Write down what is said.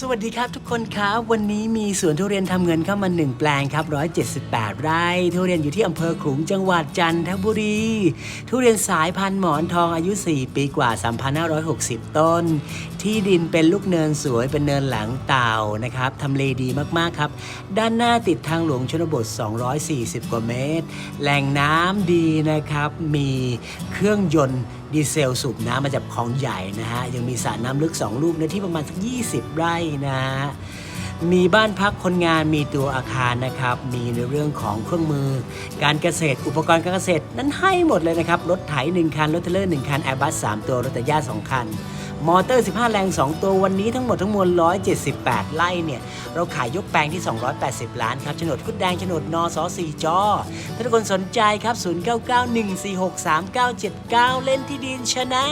สวัสดีครับทุกคนครับวันนี้มีสวนทุเรียนทำเงินเข้ามา1แปลงครับ 178 ไร่ทุเรียนอยู่ที่อำเภอขลุงจังหวัดจันทบุรี ทุเรียนสายพันธุ์หมอนทองอายุ 4 ปีกว่า 3,560 ต้น ที่ดินเป็นลูกเนินสวยเป็นเนินหลังเต่านะครับทำเลดีมากๆครับ ด้านหน้าติดทางหลวงชนบท 240 กว่าเมตร แหล่งน้ำดีนะครับ มีเครื่องยนต์ดีเซลสูบน้ำมาจากคลองใหญ่นะฮะยังมีสระน้ำลึก 2 ลูกเนื้อที่ประมาณสัก20 ไร่นะ มีบ้านพักคนงานมีตัวอาคารนะครับ มีในเรื่องของเครื่องมือ การเกษตรอุปกรณ์การเกษตรนั้นให้หมดเลยนะครับ รถไถ 1 คัน รถเทรลเลอร์ 1 คันแอร์บัส 3 ตัว รถตะย่า2 คัน มอเตอร์ 15 แรง 2 ตัววันนี้ทั้งหมดทั้งมวล 178 ไร่เนี่ย เราขายยกแปลงที่ 280 ล้านครับโฉนดคุดแดงโฉนดนอสอ4จอถ้าทุกคนสนใจครับ 0991463979 เล่นที่ดินชนะ